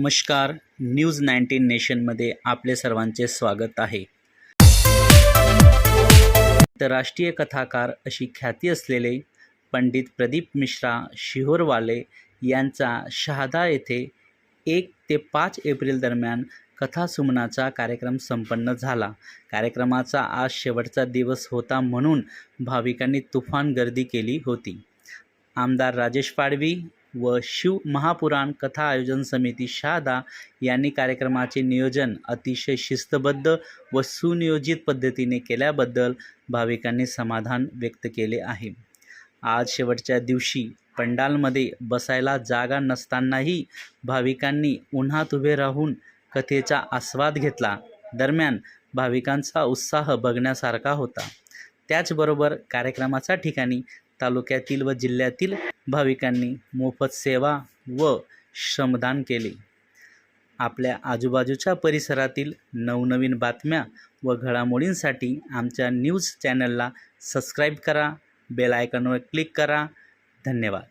नमस्कार news nineteen नेशनमध्ये आपले सर्वांचे स्वागत आहे. आंतरराष्ट्रीय कथाकार अशी ख्याती असलेले पंडित प्रदीप मिश्रा शिहोरवाले यांचा शहादा येथे एक ते पाच एप्रिल दरम्यान कथासुमनाचा कार्यक्रम संपन्न झाला. कार्यक्रमाचा आज शेवटचा दिवस होता म्हणून भाविकांनी तुफान गर्दी केली होती. आमदार राजेश पाडवी व शिव महापुराण कथा आयोजन समिती शहादा यांनी कार्यक्रमाचे नियोजन अतिशय शिस्तबद्ध व सुनियोजित पद्धतीने केल्याबद्दल भाविकांनी समाधान व्यक्त केले आहे. आज शेवटच्या दिवशी पंडालमध्ये बसायला जागा नसतानाही भाविकांनी उन्हात उभे राहून कथेचा आस्वाद घेतला. दरम्यान भाविकांचा उत्साह बघण्यासारखा होता. त्याचबरोबर कार्यक्रमाच्या ठिकाणी तालुक्यातील व जिल्ह्यातील भाविकांनी मोफत सेवा व श्रमदान केले. आपल्या आजूबाजूच्या परिसरातील नवनवीन बातम्या व घडामोडींसाठी आमच्या न्यूज चॅनलला सबस्क्राईब करा बेल आयकॉनवर क्लिक करा. धन्यवाद.